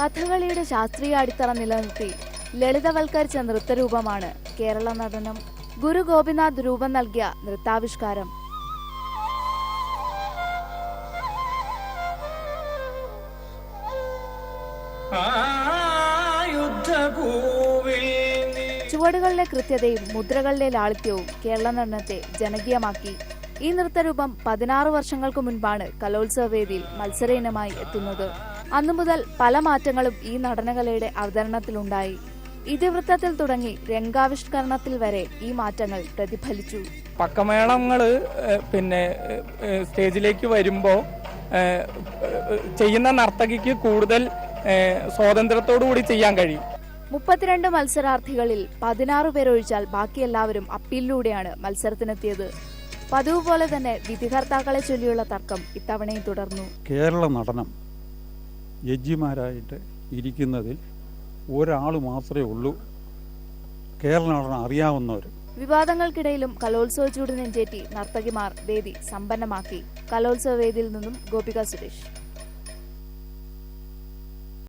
കഥകളിയുടെ ശാസ്ത്രീയ അടിത്തറ നിലനിർത്തി ലളിതവൽക്കരിച്ച നൃത്തരൂപമാണ് കേരള നടനം. ഗുരു ഗോപിനാഥ് രൂപം നൽകിയ നൃത്താവിഷ്കാരം. ചുവടുകളിലെ കൃത്യതയും മുദ്രകളിലെ ലാളിത്യവും കേരള നടനത്തെ ജനകീയമാക്കി. ഈ നൃത്തരൂപം പതിനാറ് വർഷങ്ങൾക്ക് മുൻപാണ് കലോത്സവ വേദിയിൽ മത്സര ഇനമായി എത്തുന്നത്. അന്നു മുതൽ പല മാറ്റങ്ങളും ഈ നടനകലയുടെ അവതരണത്തിലുണ്ടായി. ഇതിവൃത്തത്തിൽ തുടങ്ങി രംഗാവിഷ്കരണത്തിൽ വരെ ഈ മാറ്റങ്ങൾ പ്രതിഫലിച്ചു. പക്കമേളങ്ങൾ പിന്നെ സ്റ്റേജിലേക്ക് വരുമ്പോൾ ചെയ്യുന്ന നർത്തകിക്ക് കൂടുതൽ സ്വാതന്ത്ര്യത്തോടുകൂടി സ്വാതന്ത്ര്യത്തോടു കൂടി ചെയ്യാൻ കഴിയും. മുപ്പത്തിരണ്ട് മത്സരാർത്ഥികളിൽ പതിനാറ് പേരൊഴിച്ചാൽ ബാക്കി എല്ലാവരും അപ്പീലിലൂടെയാണ് മത്സരത്തിനെത്തിയത്. പതിവ് പോലെ തന്നെ വിധികർത്താക്കളെ ചൊല്ലിയുള്ള തർക്കം ഇത്തവണയും തുടർന്നു. കേരള നടനം ജഡ്ജിമാരായിട്ട് ഇരിക്കുന്നതിൽ ഒരാൾ മാത്രമേ ഉള്ളൂ. കേരളം അറിയാവുന്നവർ വിവാദങ്ങൾക്കിടയിലും കലോത്സവ ചൂട് നെഞ്ചേറ്റി നർത്തകിമാർ വേദി സമ്പന്നമാക്കി. കലോത്സവ വേദിയിൽ നിന്നും ഗോപിക സുരേഷ്.